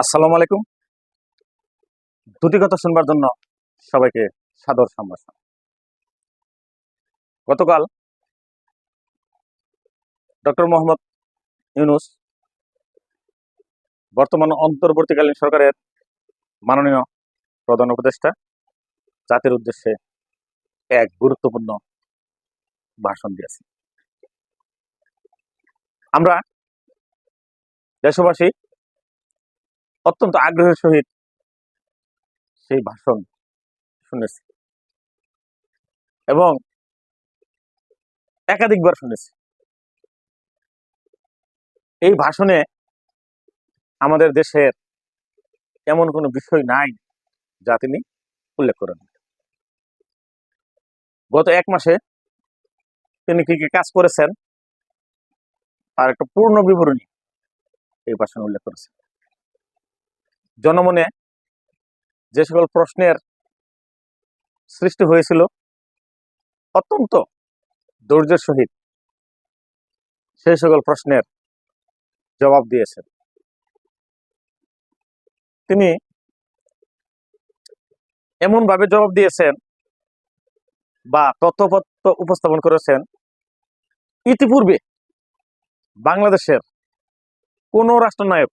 আসসালামু আলাইকুম। দুটি কথা শুনবার জন্য সবাইকে সাদর সম্ভাষণ। গতকাল ডক্টর মোহাম্মদ ইউনুস বর্তমান অন্তর্বর্তীকালীন সরকারের মাননীয় প্রধান উপদেষ্টা জাতির উদ্দেশ্যে এক গুরুত্বপূর্ণ ভাষণ দিয়েছে আমরা দেশবাসী অত্যন্ত আগ্রহের সহিত সেই ভাষণ শুনেছি। এবং একাধিকবার শুনেছি। এই ভাষণে আমাদের দেশের এমন কোনো বিষয় নাই যা তিনি উল্লেখ করেন। গত এক মাসে তিনি কি কি কাজ করেছেন আর একটা পূর্ণ বিবরণী এই ভাষণে উল্লেখ করেছেন। জনমনে যে সকল প্রশ্নের সৃষ্টি হয়েছিল, অত্যন্ত ধৈর্যের সহিত সেই সকল প্রশ্নের জবাব দিয়েছেন। তিনি এমন ভাবে জবাব দিয়েছেন বা তথ্যপত্র উপস্থাপন করেছেন, ইতিপূর্বে বাংলাদেশের কোনো রাষ্ট্রনায়ক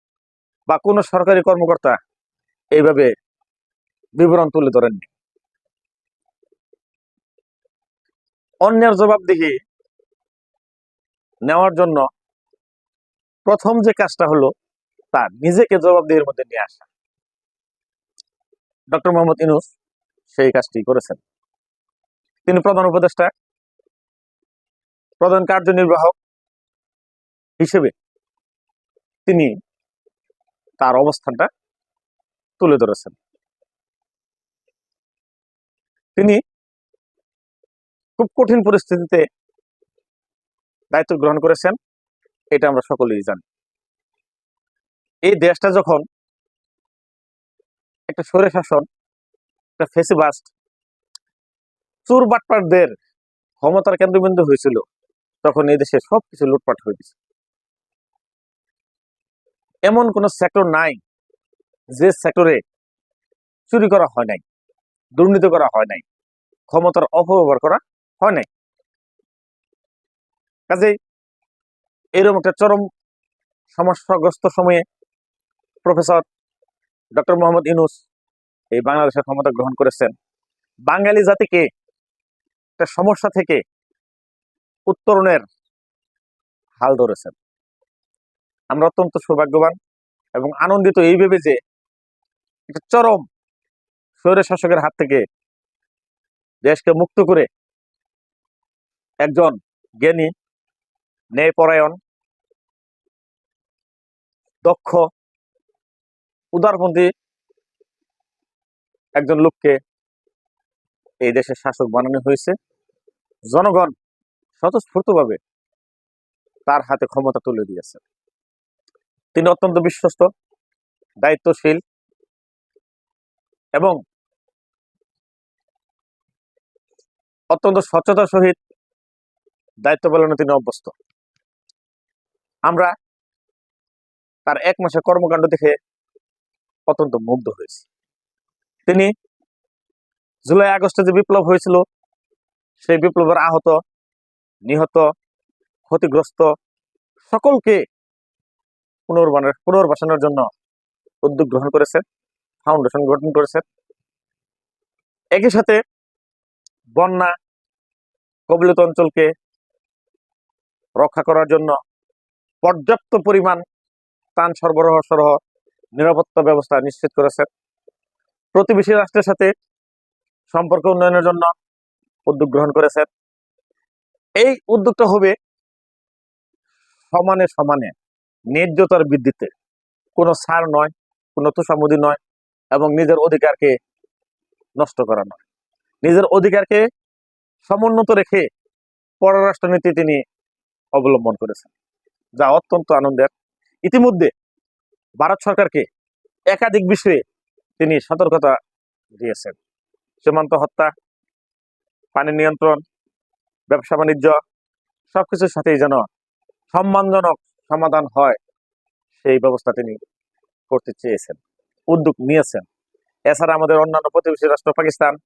বা কোন সরকারি কর্মকর্তা এইভাবে বিবরণ তুলে ধরেননি। অন্যের জবাবদিহি নেওয়ার জন্য প্রথম যে কাজটা হলো তার নিজেকে জবাবদিহির মধ্যে নিয়ে আসা। ডক্টর মোহাম্মদ ইনুস সেই কাজটি করেছেন। তিনি প্রধান উপদেষ্টা, প্রধান কার্যনির্বাহক হিসেবে তিনি তার অবস্থানটা তুলে ধরেছেন। তিনি খুব কঠিন পরিস্থিতিতে দায়িত্ব গ্রহণ করেছেন, এটা আমরা সকলেই জানি। এই দেশটা যখন একটা সরে শাসন, একটা ফেসিবাস্ট, চোর বাটপাটদের ক্ষমতার কেন্দ্রবিন্দু হয়েছিল, তখন এই দেশে সবকিছু লুটপাট হয়ে গেছে। এমন কোন সেক্টর নাই যে সেক্টরে চুরি করা হয় নাই, দুর্নীতি করা হয় নাই, ক্ষমতার অপব্যবহার করা হয় নাই। কাজেই এরকম একটা চরম সমস্যাগ্রস্ত সময়ে প্রফেসর ডক্টর মোহাম্মদ ইউনুস এই বাংলাদেশের ক্ষমতা গ্রহণ করেছেন। বাঙালি জাতিকে একটা সমস্যা থেকে উত্তরণের হাল ধরেছেন। আমরা অত্যন্ত সৌভাগ্যবান এবং আনন্দিত এই ভেবে যে একটা চরম স্বৈর শাসকের হাত থেকে দেশকে মুক্ত করে একজন জ্ঞানী, ন্যায়পরায়ণ, দক্ষ উদারপন্থী একজন লোককে এই দেশের শাসক বানানো হয়েছে। জনগণ স্বতঃস্ফূর্তভাবে তার হাতে ক্ষমতা তুলে দিয়েছে। তিনি অত্যন্ত বিশ্বস্ত, দায়িত্বশীল এবং অত্যন্ত স্বচ্ছতার সহিত দায়িত্ব পালনে তিনি অভ্যস্ত। আমরা তার এক মাসের কর্মকাণ্ড দেখে অত্যন্ত মুগ্ধ হয়েছি। তিনি জুলাই, আগস্টে যে বিপ্লব হয়েছিল, সেই বিপ্লবের আহত, নিহত, ক্ষতিগ্রস্ত সকলকে পুনর্বানের পুনর্বাসনের জন্য উদ্যোগ গ্রহণ করেছেন ফাউন্ডেশন গঠন করেছেন একই সাথে বন্যা, কবলিত অঞ্চলকে রক্ষা করার জন্য পর্যাপ্ত পরিমাণ ত্রাণ সরবরাহ সহ নিরাপত্তা ব্যবস্থা নিশ্চিত করেছেন প্রতিবেশী রাষ্ট্রের সাথে সম্পর্ক উন্নয়নের জন্য উদ্যোগ গ্রহণ করেছেন এই উদ্যোগটা হবে সমানে সমানে। ন্যায্যতার বৃদ্ধিতে কোনো ছাড় নয়, কোনো তুষামুদি নয় এবং নিজের অধিকারকে নষ্ট করা নয়। নিজের অধিকারকে সমুন্নত রেখে পররাষ্ট্রনীতি তিনি অবলম্বন করেছেন, যা অত্যন্ত আনন্দের। ইতিমধ্যে ভারত সরকারকে একাধিক বিষয়ে তিনি সতর্কতা দিয়েছেন। সীমান্ত হত্যা, পানি নিয়ন্ত্রণ, ব্যবসা বাণিজ্য, সবকিছুর সাথেই যেন সম্মানজনক সমাধান হয়, সেই ব্যবস্থা তিনি করতে চেয়েছেন, উদ্যোগ নিয়েছেন। এছাড়া আমাদের অন্যান্য প্রতিবেশী রাষ্ট্র পাকিস্তান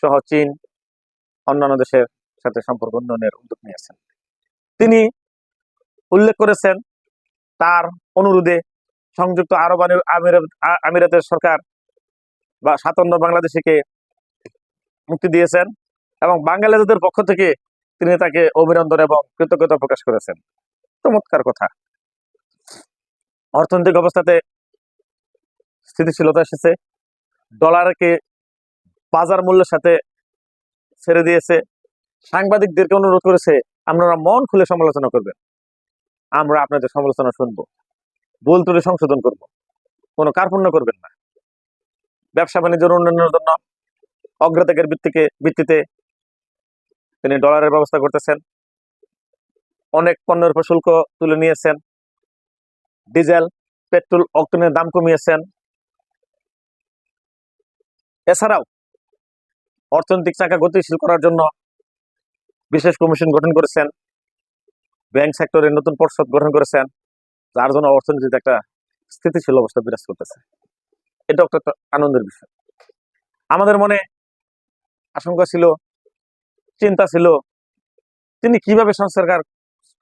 সহ চীন, অন্যান্য দেশের সাথে সম্পর্ক উন্নয়নের উদ্যোগ নিয়েছেন। তিনি উল্লেখ করেছেন, তার অনুরোধে সংযুক্ত আরব আমির- আমিরাতের সরকার বা সাতান্ন বাংলাদেশিকে মুক্তি দিয়েছেন এবং বাংলাদেশদের পক্ষ থেকে তিনি তাকে অভিনন্দন এবং কৃতজ্ঞতা প্রকাশ করেছেন। চমৎকার কথা। অর্থনৈতিক অবস্থাতে স্থিতিশীলতা এসেছে। ডলারকে বাজার মূল্যের সাথে ছেড়ে দিয়েছে। সাংবাদিকদেরকে অনুরোধ করেছে, আপনারা মন খুলে সমালোচনা করবেন। আমরা আপনাদের সমালোচনা শুনব। ভুল তুলে সংশোধন করব। কোনো কার্পণ্য করবেন না। ব্যবসা বাণিজ্যের উন্নয়নের জন্য অগ্রতাকের ভিত্তিকে ভিত্তিতে তিনি ডলারের ব্যবস্থা করতেছেন। অনেক পণ্যের উপর শুল্ক তুলে নিয়েছেন। ডিজেল, পেট্রোল, অক্টেনের দাম কমিয়েছেন। এছাড়াও অর্থনৈতিক চাকা গতিশীল করার জন্য বিশেষ কমিশন গঠন করেছেন। ব্যাংক সেক্টরে নতুন পর্ষদ গঠন করেছেন, যার জন্য অর্থনীতিতে একটা স্থিতিশীল অবস্থা বিরাজ করতেছে। এটা একটা আনন্দের বিষয়। আমাদের মনে আশঙ্কা ছিল, চিন্তা ছিল, তিনি কীভাবে সংস্কার কার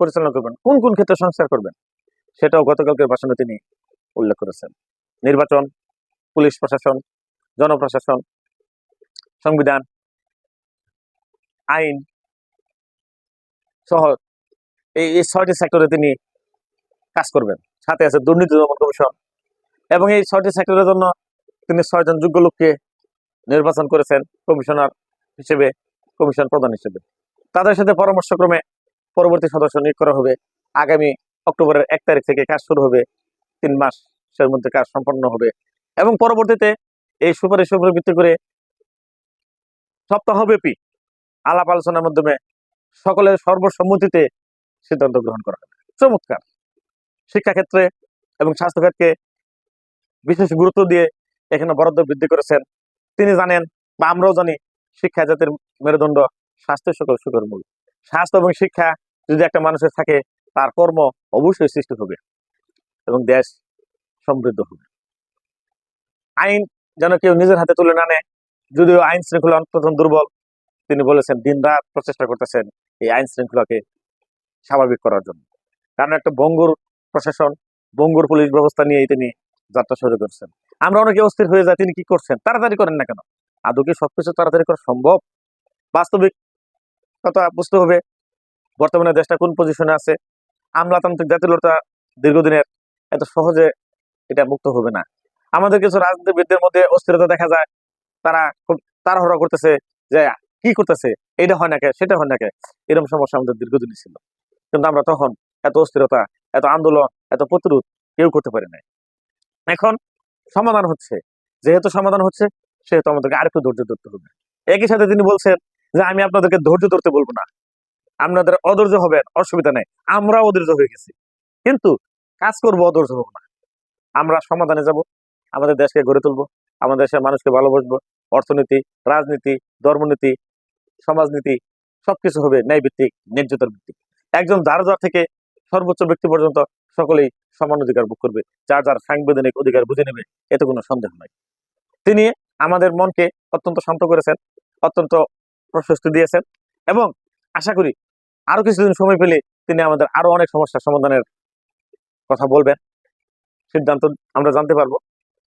পরিচালনা করবেন। কোন কোন ক্ষেত্রে সংস্কার করবেন? সেটাও গতকালকের ভাষণে তিনি উল্লেখ করেছেন। নির্বাচন, পুলিশ প্রশাসন, জনপ্রশাসন, সংবিধান, আইন সহ এই ছয়টি সেক্টরে তিনি কাজ করবেন। সাথে আছে দুর্নীতি দমন কমিশন এবং এই ছয়টি সেক্টরের জন্য তিনি ছয়জন যোগ্য লোককে নির্বাচন করেছেন কমিশনার হিসেবে, কমিশন প্রধান হিসেবে। তাদের সাথে পরামর্শক্রমে পরবর্তী সদস্য নিয়োগ করা হবে। আগামী অক্টোবরের এক তারিখ থেকে কাজ শুরু হবে। তিন মাসের মধ্যে কাজ সম্পন্ন হবে। এবং পরবর্তীতে এই সুপারিশের উপর ভিত্তি করে সপ্তাহব্যাপী আলাপ আলোচনার মাধ্যমে সকলের সর্বসম্মতিতে সিদ্ধান্ত গ্রহণ করা হবে। চমৎকার। শিক্ষাক্ষেত্রে এবং স্বাস্থ্যখাতকে বিশেষ গুরুত্ব দিয়ে এখানে বরাদ্দ বৃদ্ধি করেছেন। তিনি জানেন বা আমরাও জানি শিক্ষা জাতির মেরুদণ্ড স্বাস্থ্য সকল সুখের মূল। স্বাস্থ্য এবং শিক্ষা যদি একটা মানুষের থাকে, তার কর্ম অবশ্যই সৃষ্টি হবে এবং দেশ সমৃদ্ধ হবে। আইন যেন কেউ নিজের হাতে তুলে না নেয়, যদিও আইন শৃঙ্খলা অত্যন্ত দুর্বল। তিনি বলেছেন দিন রাত প্রচেষ্টা করতেছেন এই আইন শৃঙ্খলাকে স্বাভাবিক করার জন্য। কারণ একটা বঙ্গুর প্রশাসন, বঙ্গুর পুলিশ ব্যবস্থা নিয়েই তিনি যাত্রা শুরু করছেন। আমরা অনেকে অস্থির হয়ে যায় তিনি কি করছেন? তাড়াতাড়ি করেন না কেন? আদৌ কি সবকিছু তাড়াতাড়ি করা সম্ভব? বাস্তবিক কথা বুঝতে হবে বর্তমানে দেশটা কোন পজিশনে আছে। আমলাতান্ত্রিক জাতীয়তা দীর্ঘদিনের এত সহজে এটা মুক্ত হবে না। আমাদের কিছু রাজনীতিবিদদের মধ্যে অস্থিরতা দেখা যায়। তারা খুব তাড়াহুড়া করতেছে যে, কি করতেছে? এটা হয় না কে সেটা হয় না কে এরকম সমস্যা আমাদের দীর্ঘদিনই ছিল। কিন্তু আমরা তখন এত অস্থিরতা, এত আন্দোলন, এত প্রতিরোধ কেউ করতে পারি নাই। এখন সমাধান হচ্ছে। যেহেতু সমাধান হচ্ছে, সেহেতু আমাদেরকে আরেকটু ধৈর্য ধরতে হবে। একই সাথে তিনি বলছেন যে আমি আপনাদেরকে ধৈর্য ধরতে বলব না। আপনাদের অধৈর্য হবেন, অসুবিধা নেই। আমরা অধৈর্য হয়ে গেছি। কিন্তু কাজ করব, অধৈর্য হব না। আমরা সমাধানে যাব, আমাদের দেশকে গড়ে তুলবো, আমাদের দেশের মানুষকে ভালোবাসবো। অর্থনীতি, রাজনীতি, ধর্মনীতি, সমাজনীতি, সবকিছু হবে ন্যায় ভিত্তিক ন্যায্যতার ভিত্তিক। একজন যার যার থেকে সর্বোচ্চ ব্যক্তি পর্যন্ত সকলেই সমান অধিকার ভোগ করবে। যার যার সাংবিধানিক অধিকার বুঝে নেবে, এতে কোনো সন্দেহ নাই। তিনি আমাদের মনকে অত্যন্ত শান্ত করেছেন, অত্যন্ত প্রশস্তি দিয়েছেন এবং আশা করি আরও কিছুদিন সময় পেলে তিনি আমাদের আরও অনেক সমস্যার সমাধানের কথা বলবেন। সিদ্ধান্ত আমরা জানতে পারব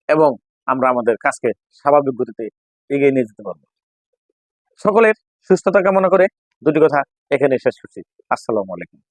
এবং আমরা আমাদের কাজকে স্বাভাবিক গতিতে এগিয়ে নিয়ে যেতে পারব। সকলের সুস্থতা কামনা করে দুটি কথা এখানে শেষ করছি। আসসালামু আলাইকুম।